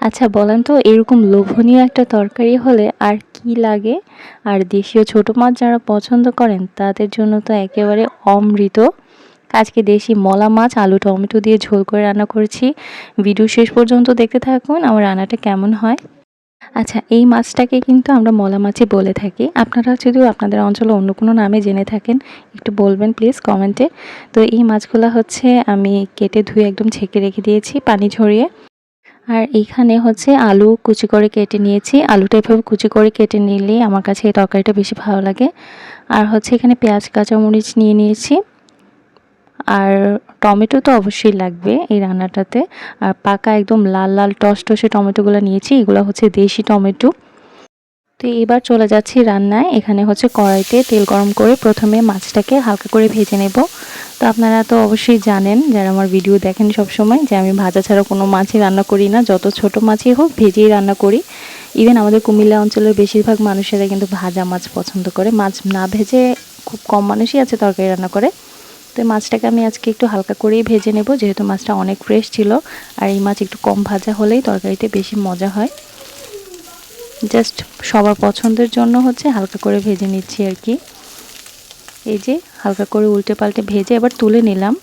আচ্ছা বলেন তো, এরকম লোভনীয় একটা তরকারি হলে আর কি লাগে? আর দেশীয় ছোট মাছ যারা পছন্দ করেন, তাদের জন্য তো একেবারে অমৃত। আজকে দেশি মলা মাছ, আলু টমেটো দিয়ে ঝোল করে রান্না করেছি। ভিডিও শেষ পর্যন্ত দেখতে থাকুন, আমার রান্নাটা কেমন হয়। আচ্ছা এই মাছটাকে কিন্তু আমরা মলা মাছই বলে থাকি। আপনারা যদিও আপনাদের অঞ্চলে অন্য কোনো নামে জেনে থাকেন, একটু বলবেন প্লিজ কমেন্টে। তো এই মাছগুলো হচ্ছে, আমি কেটে ধুয়ে একদম ছেঁকে রেখে দিয়েছি পানি ঝরিয়ে। আর এইখানে হচ্ছে আলু কুচি করে কেটে নিয়েছি। আলুটা এভাবে কুচি করে কেটে নিলে আমার কাছে এই তরকারিটা বেশি ভালো লাগে। আর হচ্ছে এখানে পেঁয়াজ, কাঁচামরিচ নিয়ে নিয়েছি। আর টমেটো তো অবশ্যই লাগবে এই রান্নাটাতে। আর পাকা একদম লাল লাল টস টসে টমেটোগুলো নিয়েছি। এগুলো হচ্ছে দেশি টমেটো। তো এবার চলে যাচ্ছি রান্নায়। এখানে হচ্ছে কড়াইতে তেল গরম করে প্রথমে মাছটাকে হালকা করে ভেজে নেব। তো আপনারা তো অবশ্যই জানেন, যারা আমার ভিডিও দেখেন সব সময় যে আমি ভাজা ছাড়া কোনো মাছই রান্না করি না। যত ছোট মাছই হোক, ভেজেই রান্না করি। ইভেন আমাদের কুমিল্লা অঞ্চলের বেশিরভাগ মানুষেরা কিন্তু ভাজা মাছ পছন্দ করে। মাছ না ভেজে খুব কম মানুষই আছে তরকারি রান্না করে। তো মাছটাকে আমি আজকে একটু হালকা করেই ভেজে নেব, যেহেতু মাছটা অনেক ফ্রেশ ছিল। আর এই মাছ একটু কম ভাজা হলেই তরকারিতে বেশি মজা হয়। জাস্ট সবার পছন্দের জন্য হচ্ছে হালকা করে ভেজে নিচ্ছি আর কি। এই যে হালকা করে উল্টে পাল্টে ভেজে এবার তুলে নিলাম।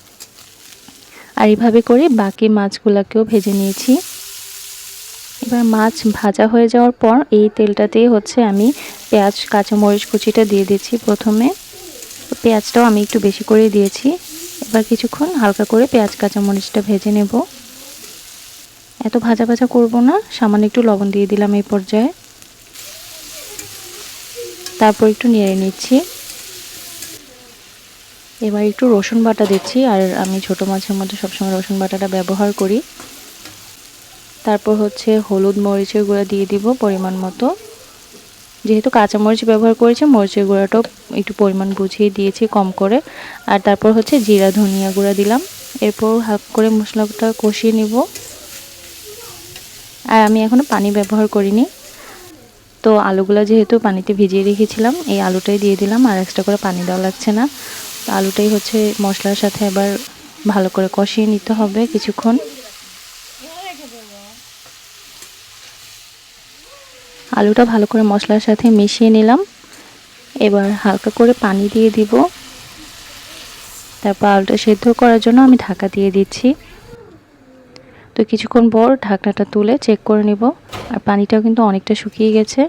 আর এইভাবে করে বাকি মাছগুলোকেও ভেজে নিয়েছি। এবার মাছ ভাজা হয়ে যাওয়ার পর এই তেলটাতেই হচ্ছে আমি পেঁয়াজ, কাঁচামরিচ কুচিটা দিয়ে দিচ্ছি প্রথমে। পেঁয়াজটাও আমি একটু বেশি করে দিয়েছি। এবার কিছুক্ষণ হালকা করে পেঁয়াজ, কাঁচামরিচটা ভেজে নেব। এত ভাজা ভাজা করব না, সামান্য একটু লবণ দিয়ে দিলাম এই পর্যায়ে। তারপর একটু নেড়ে নিচ্ছি। এবার একটু রসুন বাটা দিচ্ছি, আর আমি ছোট মাছের মধ্যে সবসময় রসুন বাটাটা ব্যবহার করি। তারপর হচ্ছে হলুদ মরিচের গুঁড়া দিয়ে দিব পরিমাণ মতো। যেহেতু কাঁচামরিচ ব্যবহার করেছি, মরিচের গুঁড়াটাও একটু পরিমাণ বুঝিয়ে দিয়েছি কম করে। আর তারপর হচ্ছে জিরা, ধনিয়া গুঁড়া দিলাম। এরপর হাফ করে মশলাটা কষিয়ে নিব। আর আমি এখনও পানি ব্যবহার করিনি। তো আলুগুলো যেহেতু পানিতে ভিজিয়ে রেখেছিলাম, এই আলুটাই দিয়ে দিলাম, আর এক্সট্রা করে পানি দেওয়া লাগছে না। তো আলুটাই হচ্ছে মশলার সাথে আবার ভালো করে কষিয়ে নিতে হবে কিছুক্ষণ। আলুটা ভালো করে মশলার সাথে মিশিয়ে নিলাম। এবার হালকা করে পানি দিয়ে দিব। তারপর আলুটা সেদ্ধ করার জন্য আমি ঢাকা দিয়ে দিচ্ছি। তো কিছুক্ষণ পর ঢাকনাটা তুলে চেক করে নিব। আর পানিটাও কিন্তু অনেকটা শুকিয়ে গেছে।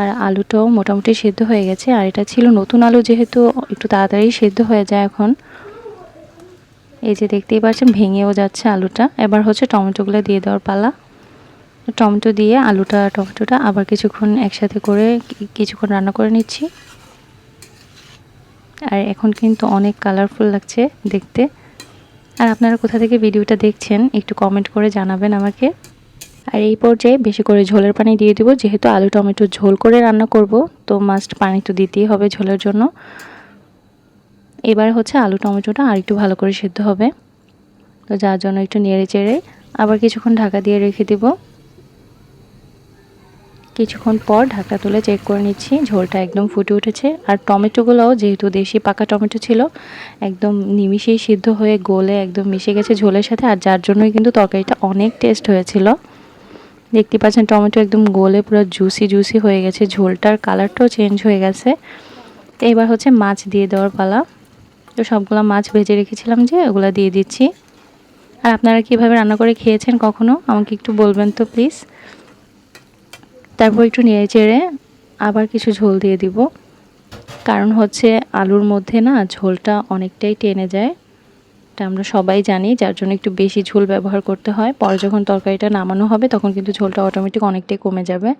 আর আলুটাও মোটামুটি সেদ্ধ হয়ে গেছে, আর এটা ছিল নতুন আলু যেহেতু একটু তাড়াতাড়ি সেদ্ধ হয়ে যায় এখন। এই যে দেখতেই পাচ্ছেন, ভেঙেও যাচ্ছে আলুটা। এবার হচ্ছে টমেটোগুলো দিয়ে দেওয়ার পালা। টমেটো দিয়ে আলুটা, টমেটোটা আবার কিছুক্ষণ একসাথে করে কিছুক্ষণ রান্না করে নিচ্ছি। আর এখন কিন্তু অনেক কালারফুল লাগছে দেখতে। আর আপনারা কোথা থেকে ভিডিওটা দেখছেন, একটু কমেন্ট করে জানাবেন আমাকে। আর এই পর্যায়ে বেশি করে ঝোলের পানি দিয়ে দিব, যেহেতু আলু টমেটো ঝোল করে রান্না করব, তো মাস্ট পানি তো দিতেই হবে ঝোলের জন্য। এবার হচ্ছে আলু টমেটোটা আর একটু ভালো করে সিদ্ধ হবে। তো যার জন্য একটু নেড়ে চেড়ে আবার কিছুক্ষণ ঢাকা দিয়ে রেখে দিব। কিছুক্ষণ পর ঢাকা তুলে চেক করে নিচ্ছি, ঝোলটা একদম ফুটে উঠেছে। আর টমেটোগুলোও যেহেতু দেশি পাকা টমেটো ছিল, একদম নিমিশেই সিদ্ধ হয়ে গলে একদম মিশে গেছে ঝোলের সাথে, আর যার জন্যই কিন্তু তরকারিটা অনেক টেস্ট হয়েছিল। দেখতে পাচ্ছেন টমেটো একদম গলে পুরো জুসি জুসি হয়ে গেছে। ঝোলটার কালারটাও চেঞ্জ হয়ে গেছে। তো এবার হচ্ছে মাছ দিয়ে দেওয়ার পালা। তো সবগুলো মাছ ভেজে রেখেছিলাম যে ওগুলো দিয়ে দিচ্ছি। আর আপনারা কীভাবে রান্না করে খেয়েছেন কখনো? আমাকে একটু বলবেন তো প্লিজ তারপর একটু নেড়ে চেড়ে আবার কিছু ঝোল দিয়ে দিব। কারণ হচ্ছে আলুর মধ্যে না ঝোলটা অনেকটাই টেনে যায়। এটা আমরা সবাই জানি, যার জন্য একটু বেশি ঝোল ব্যবহার করতে হয়। পরে যখন তরকারিটা নামানো হবে, তখন কিন্তু ঝোলটা অটোমেটিক অনেকটাই কমে যাবে।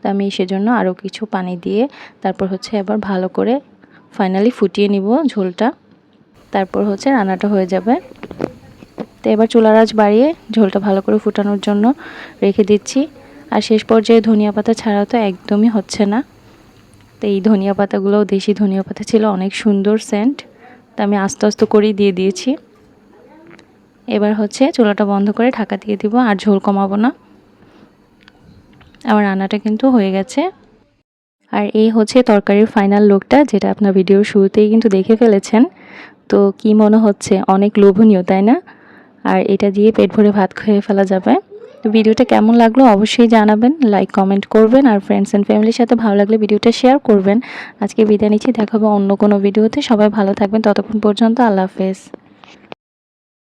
তো আমি সেজন্য আরও কিছু পানি দিয়ে তারপর হচ্ছে আবার ভালো করে ফাইনালি ফুটিয়ে নিব ঝোলটা। তারপর হচ্ছে রান্নাটা হয়ে যাবে। তো এবার চুলার আঁচ বাড়িয়ে ঝোলটা ভালো করে ফুটানোর জন্য রেখে দিচ্ছি। আর শেষ পর্যায়ে ধনিয়া পাতা ছাড়া তো একদমই হচ্ছে না। তো এই ধনিয়া পাতাগুলোও দেশি ধনিয়া পাতা ছিল, অনেক সুন্দর সেন্ট তা আমি আস্তে আস্তে করেই দিয়ে দিয়েছি। এবার হচ্ছে চুলাটা বন্ধ করে ঢাকা দিয়ে দিব আর ঝোল কমাবো না। আমার রান্নাটা কিন্তু হয়ে গেছে। আর এই হচ্ছে তরকারির ফাইনাল লুকটা যেটা আপনার ভিডিওর শুরুতেই কিন্তু দেখে ফেলেছেন। তো কি মনে হচ্ছে? অনেক লোভনীয়, তাই না? আর এটা দিয়ে পেট ভরে ভাত খেয়ে ফেলা যাবে। তো ভিডিওটা কেমন লাগল অবশ্যই জানাবেন লাইক কমেন্ট করবেন আর ফ্রেন্ডস অ্যান্ড ফ্যামিলির সাথে ভালো লাগলে ভিডিওটা শেয়ার করবেন। আজকে বিদায় নিচ্ছি, দেখাবো অন্য কোনো ভিডিওতে সবাই ভালো থাকবেন, ততক্ষণ পর্যন্ত আল্লাহ হাফেজ।